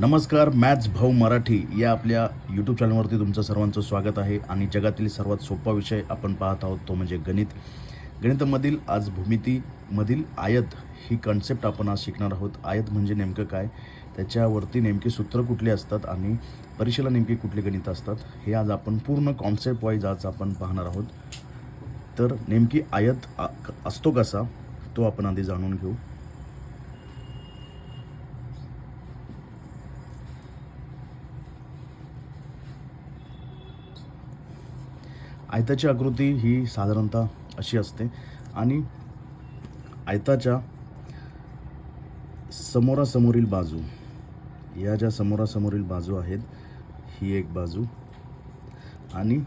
नमस्कार मॅथ्स भाऊ मराठी या आपल्या यूट्यूब चॅनलवरती तुमचं सर्वांचं स्वागत आहे. आणि जगातील सर्वात सोपा विषय आपण पाहत आहोत तो म्हणजे गणित. गणितामधील आज भूमितीमधील आयत ही कन्सेप्ट आपण आज शिकणार आहोत. आयत म्हणजे नेमकं काय? त्याच्यावरती नेमकी सूत्र कुठले असतात आणि परीक्षेला नेमकी कुठली गणित असतात हे आज आपण पूर्ण कॉन्सेप्ट वाईज आज आपण पाहणार आहोत. तर नेमकी आयत असतो कसा तो आपण आधी जाणून घेऊ. आयताची आकृती ही साधारणतः अशी असते. आणि आयताच्या समोरासमोरील बाजू या ज्या समोरासमोरील बाजू आहेत ही एक बाजू आणि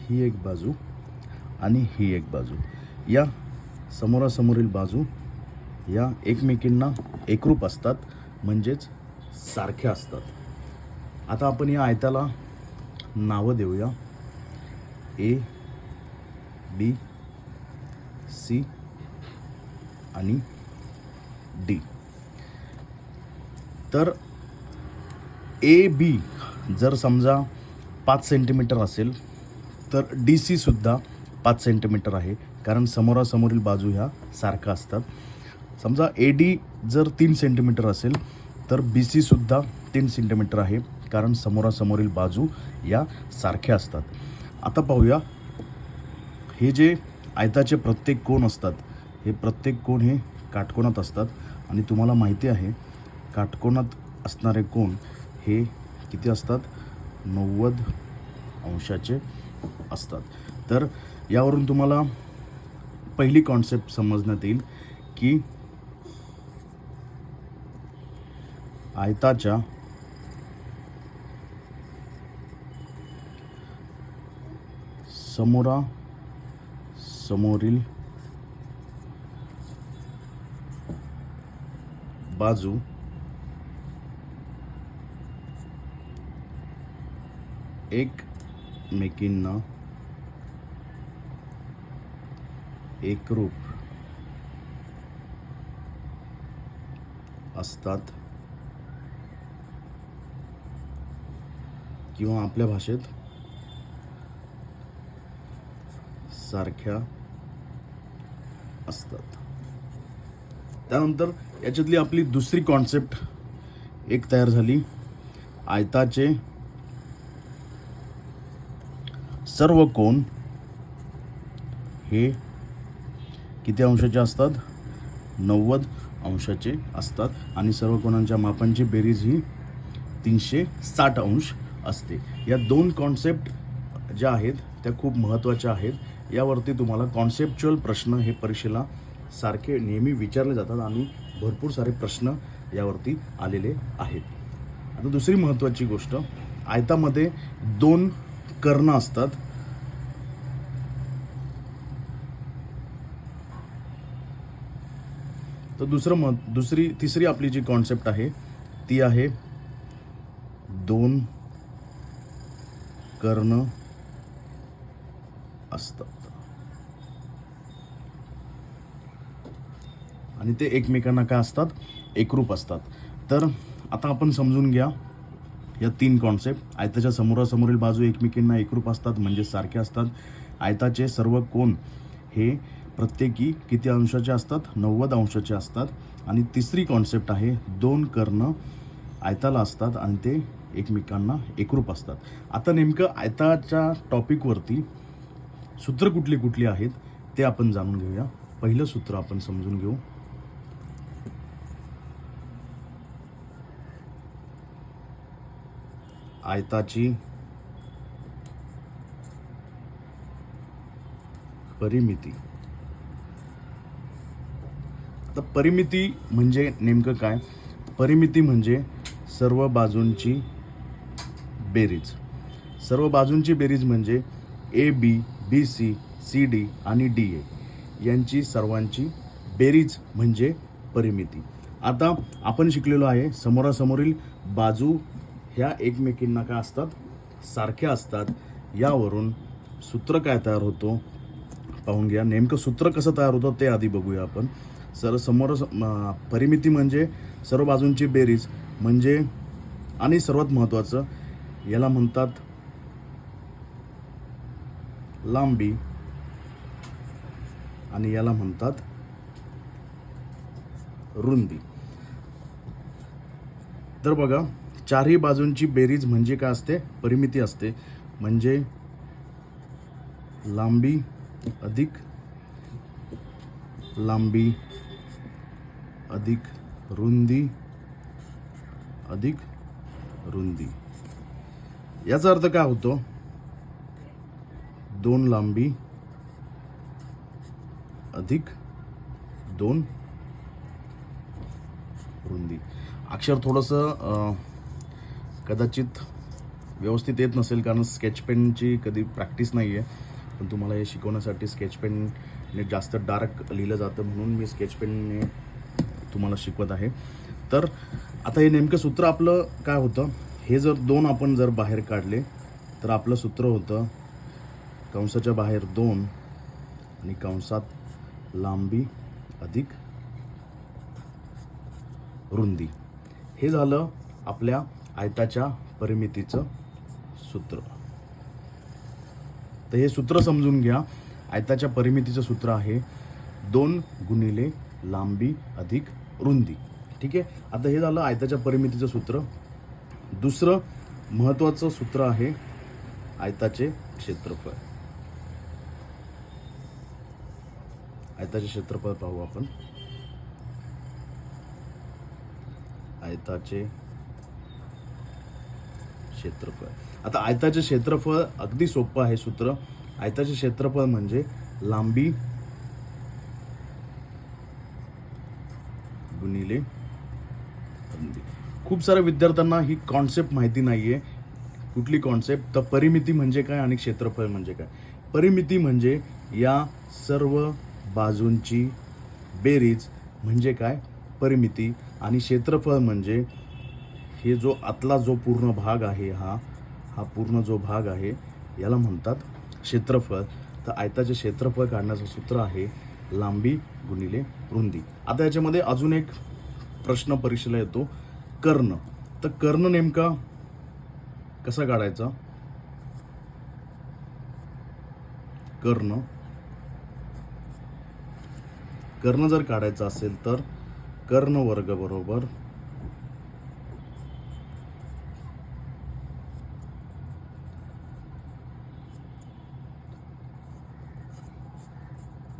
ही एक बाजू आणि ही एक बाजू. या समोरासमोरील बाजू या एकमेकींना एकरूप असतात म्हणजेच सारख्या असतात. आता आपण या आयताला नावं देऊया. ए बी सी आणि डी तर ए बी जर समजा पाच सेंटीमीटर असेल तर डी सी सुद्धा पाच सेंटीमीटर आहे. कारण समोरासमोरील बाजू ह्या सारख्या असतात. समजा ए डी जर तीन सेंटीमीटर असेल तर बी सी सुद्धा तीन सेंटीमीटर आहे. कारण समोरासमोरील बाजू या सारख्या असतात. आता पाहूया. हे जे आयताचे प्रत्येक कोण असतात हे प्रत्येक कोण हे काटकोनात असतात. आणि तुम्हाला माहिती आहे काटकोणात असणारे कोण हे किती असतात? नव्वद अंशाचे असतात. तर यावरून तुम्हाला पहिली कॉन्सेप्ट समजण्यात येईल की आयताच्या समोरा समोरील बाजू एकमेकींना एकरूप असतात किंवा आपल्या भाषेत सारख्या असतात. त्यानंतर याच्यातली आपली दुसरी कॉन्सेप्ट एक तयार झाली. आयताचे सर्व कोण हे किती अंशाचे असतात? नव्वद अंशाचे असतात आणि सर्व कोणांच्या मापांची बेरीज ही तीनशे साठ अंश असते. या दोन कॉन्सेप्ट ज्या आहेत त्या खूप महत्त्वाच्या आहेत. यावरती तुम्हाला कॉन्सेप्च्युअल प्रश्न हे परीक्षेला सारखे नेहमी विचारले जातात आणि भरपूर सारे प्रश्न यावरती आलेले आहेत. आता दुसरी महत्त्वाची गोष्ट आयतामध्ये दोन कर्ण असतात. तर दुसरं मत दुसरी तिसरी आपली जी कॉन्सेप्ट आहे ती आहे दोन कर्ण असतात आणि ते एकमेकांना काय असतात? एकरूप असतात. तर आता आपण समजून घ्या या तीन कॉन्सेप्ट आयताच्या समोरासमोरील बाजू एकमेकींना एकरूप असतात म्हणजे सारखे असतात. आयताचे सर्व कोण हे प्रत्येकी किती अंशाचे असतात? नव्वद अंशाचे असतात. आणि तिसरी कॉन्सेप्ट आहे दोन कर्ण आयताला असतात आणि ते एकमेकांना एकरूप असतात. आता नेमकं आयताच्या टॉपिकवरती सूत्र कुठली कुठली आहेत ते आपण जाणून घेऊया. पहिलं सूत्र आपण समजून घेऊ. आयताची परिमिती. आता परिमिती म्हणजे नेमकं काय? परिमिती म्हणजे सर्व बाजूंची बेरीज. सर्व बाजूंची बेरीज म्हणजे A B B C C D आणि डी ए यांची सर्वांची बेरीज म्हणजे परिमिती. आता आपण शिकलेलो आहे समोरासमोरील बाजू ह्या एकमेकींना काय असतात? सारख्या असतात. यावरून सूत्र काय तयार होतो? पाहून घ्या. नेमकं सूत्र कसं तयार होतं ते आधी बघूया आपण. सर समोर परिमिती म्हणजे सर्व बाजूंची बेरीज म्हणजे आणि सर्वात महत्त्वाचं याला म्हणतात लांबी आणि याला म्हणतात रुंदी. तर बघा चारही बाजूंची बेरीज म्हणजे काय असते? परिमिती असते. म्हणजे लांबी अधिक लांबी अधिक रुंदी अधिक रुंदी. याचा अर्थ काय होतो? दोन लांबी अधिक दोन रुंदी. अक्षर थोडंसं कदाचित व्यवस्थित येत नसेल कारण स्केच पेनची कधी प्रॅक्टिस नाही आहे पण तुम्हाला हे शिकवण्यासाठी स्केच पेनने जास्त डार्क लिहिलं जातं म्हणून मी स्केच पेनने तुम्हाला शिकवत आहे. तर आता हे नेमकं सूत्र आपलं काय होतं? हे जर दोन आपण जर बाहेर काढले तर आपलं सूत्र होतं कंसाच्या बाहेर दोन आणि कंसात लांबी अधिक रुंदी. हे झालं आपल्या आयताच्या परिमितीचं सूत्र. तर हे सूत्र समजून घ्या. आयताच्या परिमितीचं सूत्र आहे दोन गुणिले लांबी अधिक रुंदी. ठीक आहे? आता हे झालं आयताच्या परिमितीचं सूत्र. दुसरं महत्त्वाचं सूत्र आहे आयताचे क्षेत्रफळ. आयताचे क्षेत्रफळ पाहू आपण. आयताचे क्षेत्रफळ. आता आयताचे क्षेत्रफळ अगदी सोपं आहे सूत्र. आयताचे क्षेत्रफळ म्हणजे लांबी गुणिले रुंदी खूप साऱ्या विद्यार्थ्यांना ही कॉन्सेप्ट माहिती नाही आहे कुठली कॉन्सेप्ट तर परिमिती म्हणजे काय आणि क्षेत्रफळ म्हणजे काय? परिमिती म्हणजे या सर्व बाजूंची बेरीज म्हणजे काय? परिमिती आणि क्षेत्रफळ म्हणजे हे जो आतला जो पूर्ण भाग आहे हा हा पूर्ण जो भाग आहे याला म्हणतात क्षेत्रफळ. तर आयताचे क्षेत्रफळ काढण्याचं सूत्र आहे लांबी गुणिले रुंदी. आता याच्यामध्ये अजून एक प्रश्न परीक्षेला येतो. कर्ण. तर कर्ण नेमका कसा काढायचा? कर्ण. कर्ण जर काढायचा असेल तर कर्ण वर्ग बरोबर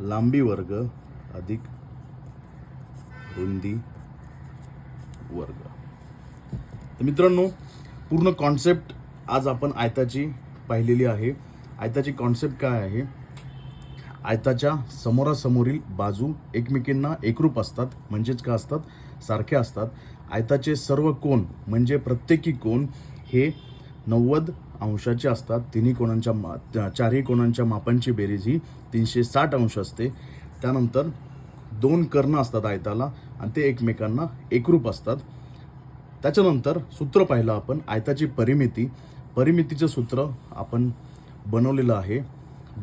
लांबी वर्ग अधिक रुंदी वर्ग. तर मित्रांनो पूर्ण कॉन्सेप्ट आज आपण आयताची पाहिलेली आहे. आयताची कॉन्सेप्ट काय आहे? आयताच्या समोरासमोरील बाजू एकमेकींना एकरूप असतात. म्हणजेच काय असतात? सारख्या असतात. आयताचे सर्व कोण म्हणजे प्रत्येकी कोण हे नव्वद अंशाचे असतात. तिन्ही कोणांच्या मा चारही कोणांच्या मापांची बेरीज ही तीनशे साठ अंश असते. त्यानंतर दोन कर्ण असतात आयताला आणि ते एकमेकांना एकरूप असतात. त्याच्यानंतर सूत्र पाहिलं आपण आयताची परिमिती. परिमितीचं सूत्र आपण बनवलेलं आहे.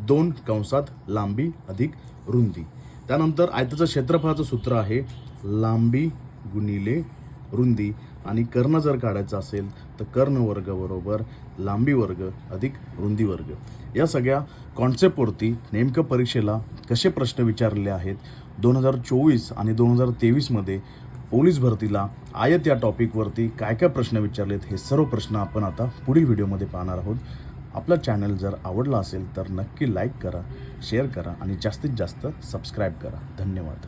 दोन कंसात लांबी अधिक रुंदी. त्यानंतर आयताचं क्षेत्रफळाचं सूत्र आहे लांबी गुणिले रुंदी. आणि कर्ण जर काढायचं असेल तर कर्ण वर्ग बरोबर लांबी वर्ग अधिक रुंदी वर्ग. या सगळ्या कॉन्सेप्टवरती नेमकं परीक्षेला कसे प्रश्न विचारलेले आहेत? दोन हजार चोवीस आणि दोन हजार तेवीसमध्ये पोलीस भरतीला आयत या टॉपिकवरती काय काय प्रश्न विचारलेत हे सर्व प्रश्न आपण आता पुढील व्हिडिओमध्ये पाहणार आहोत. आपला चॅनल जर आवडला असेल तर नक्की लाईक करा शेअर करा आणि जास्तीत जास्त सबस्क्राईब करा. धन्यवाद.